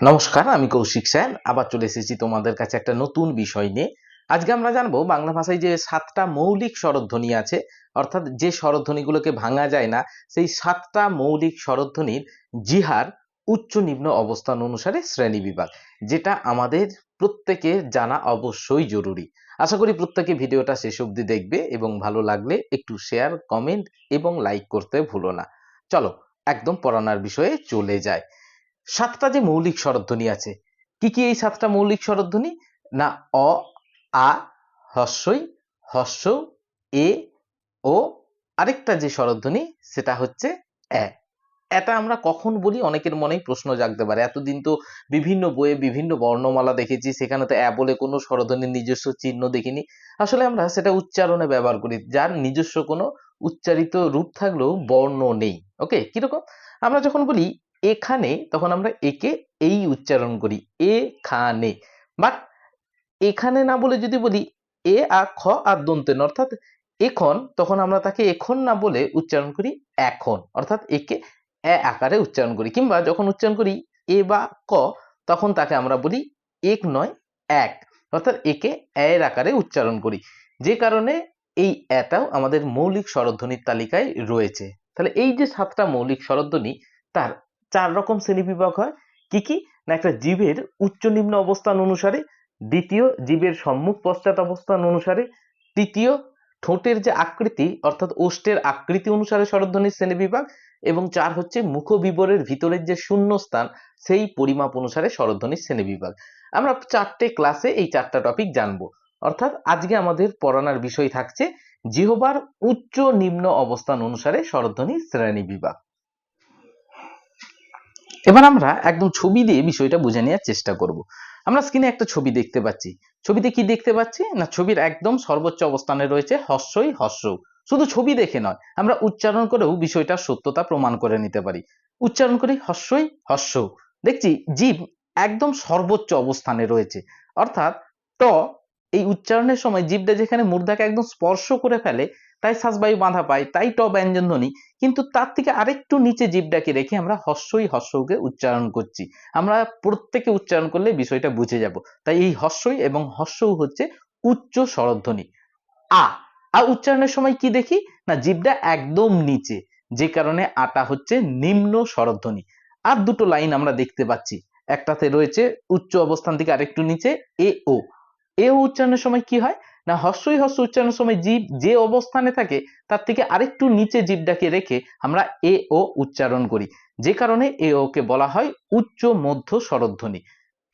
নমস্কার, আমি কৌশিক স্যার আবার চলে এসেছি তোমাদের কাছে একটা নতুন বিষয় নিয়ে। আজকে আমরা জানব বাংলা ভাষায় যে সাতটা মৌলিক স্বরধ্বনি আছে, অর্থাৎ যে স্বরধ্বনিগুলোকে ভাঙা যায় না, সেই সাতটা মৌলিক স্বরধ্বনির জিহার উচ্চ নিম্ন অবস্থান অনুসারে শ্রেণি বিভাগ, যেটা আমাদের প্রত্যেকে জানা অবশ্যই জরুরি। আশা করি প্রত্যেকে ভিডিওটা শেষ অবধি দেখবে এবং ভালো লাগলে একটু শেয়ার কমেন্ট এবং লাইক করতে ভুলো না। চলো, একদম পড়ানোর বিষয়ে চলে যায় সাতটা যে মৌলিক স্বরধ্বনি আছে, কি কি এই সাতটা মৌলিক স্বরধ্বনি? না, অ, আ হস্যই হস্য এ, ও, আরেকটা যে স্বরধ্বনি, সেটা হচ্ছে এ। এটা আমরা কখন বলি? অনেকের মনেই প্রশ্ন জাগতে পারে। এতদিন তো বিভিন্ন বইয়ে বিভিন্ন বর্ণমালা দেখেছি, সেখানে তো অ্যা বলে কোনো স্বরধ্বনির নিজস্ব চিহ্ন দেখিনি। আসলে আমরা সেটা উচ্চারণে ব্যবহার করি, যার নিজস্ব কোনো উচ্চারিত রূপ থাকলেও বর্ণ নেই। ওকে? কীরকম? আমরা যখন বলি এখানে তখন আমরা একে এই উচ্চারণ করি এ এখানে। বাট এখানে না বলে যদি বলি, এ, আ, খ আর দন্তেন অর্থাৎ এখন, তখন আমরা তাকে এখন না বলে উচ্চারণ করি এখন। অর্থাৎ একে এ আকারে উচ্চারণ করি। কিংবা যখন উচ্চারণ করি এ বা ক, তখন তাকে আমরা বলি এক নয়, এক। অর্থাৎ একে এর আকারে উচ্চারণ করি। যে কারণে এই এটাও আমাদের মৌলিক স্বরধ্বনির তালিকায় রয়েছে। তাহলে এই যে সাতটা মৌলিক স্বরধ্বনি, তার চার রকম শ্রেণীবিভাগ হয়। কি কি? না, একটা জীবের উচ্চ নিম্ন অবস্থান অনুসারে, দ্বিতীয় জীবের সম্মুখ পশ্চাৎ অবস্থান অনুসারে, তৃতীয় ঠোঁটের যে আকৃতি, অর্থাৎ ওষ্ঠের আকৃতি অনুসারে স্বরধ্বনির শ্রেণীবিভাগ এবং চার হচ্ছে মুখ বিবরের ভিতরের যে শূন্য স্থান সেই পরিমাপ অনুসারে স্বরধ্বনির শ্রেণীবিভাগ আমরা চারটে ক্লাসে এই চারটা টপিক জানব। অর্থাৎ আজকে আমাদের পড়ানোর বিষয় থাকছে, জিহবার উচ্চ নিম্ন অবস্থান অনুসারে স্বরধ্বনির শ্রেণীবিভাগ এবার আমরা একদম ছবি দিয়ে বিষয়টা বুঝে নেওয়ার চেষ্টা করব। আমরা স্ক্রিনে একটা ছবি দেখতে পাচ্ছি। ছবিতে কি দেখতে পাচ্ছি? না, ছবির একদম সর্বোচ্চ অবস্থানে রয়েছে হস্যই হস্য শুধু ছবি দেখে নয়, আমরা উচ্চারণ করেও বিষয়টার সত্যতা প্রমাণ করে নিতে পারি। উচ্চারণ করি হস্যই হস্য দেখছি, জীব একদম সর্বোচ্চ অবস্থানে রয়েছে। অর্থাৎ ট এই উচ্চারণের সময় জীবটা যেখানে মূর্ধাকে একদম স্পর্শ করে ফেলে, তাই শ্বাসবায়ু বাঁধা পায়, তাই ট ব্যঞ্জন ধ্বনি। কিন্তু তার থেকে আরেকটু নিচে জীবটাকে রেখে আমরা হস্যই হস্যকে উচ্চারণ করছি। আমরা প্রত্যেকে উচ্চারণ করলে বিষয়টা বুঝে যাব। তাই এই হস্যই এবং হস্যও হচ্ছে উচ্চ স্বরধ্বনি। আ আর উচ্চারণের সময় কি দেখি? না জীবটা একদম নিচে, যে কারণে আটা হচ্ছে নিম্ন স্বরধ্বনি। আর দুটো লাইন আমরা দেখতে পাচ্ছি। একটাতে রয়েছে উচ্চ অবস্থান থেকে আরেকটু নিচে, এ, ও। এ উচ্চারণের সময় কি হয়? না হস্যই হস্য উচ্চারণের সময় জীব যে অবস্থানে থাকে, তার থেকে আরেকটু নিচে জীবটাকে রেখে আমরা এ ও উচ্চারণ করি। যে কারণে এ ও কে বলা হয় উচ্চ মধ্য স্বরধ্বনি।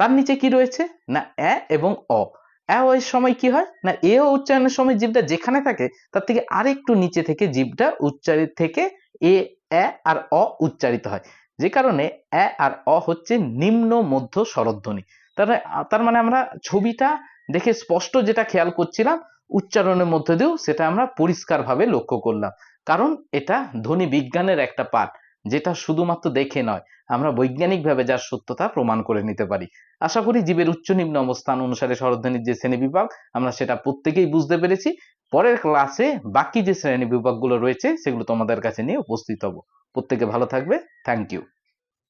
তার নিচে কি রয়েছে? না এ এবং অ। এর সময় কি হয়? না এ ও উচ্চারণের সময় জীবটা যেখানে থাকে, তার থেকে আরেকটু নিচে থেকে জীবটা উচ্চারিত থেকে এ এ আর অ উচ্চারিত হয়। যে কারণে এ আর অ হচ্ছে নিম্ন মধ্য স্বরধ্বনি। তার তার মানে আমরা ছবিটা দেখে স্পষ্ট যেটা খেয়াল করছিলাম, উচ্চারণের মধ্যে দিয়েও সেটা আমরা পরিষ্কারভাবে লক্ষ্য করলাম। কারণ এটা ধ্বনি বিজ্ঞানের একটা পাঠ, যেটা শুধুমাত্র দেখে নয়, আমরা বৈজ্ঞানিকভাবে যার সত্যতা প্রমাণ করে নিতে পারি। আশা করি জীবের উচ্চ নিম্ন অবস্থান অনুসারে স্বরধ্বনির যে শ্রেণি বিভাগ, আমরা সেটা প্রত্যেকেই বুঝতে পেরেছি। পরের ক্লাসে বাকি যে শ্রেণি বিভাগগুলো রয়েছে, সেগুলো তোমাদের কাছে নিয়ে উপস্থিত হব। প্রত্যেকে ভালো থাকবে। Thank you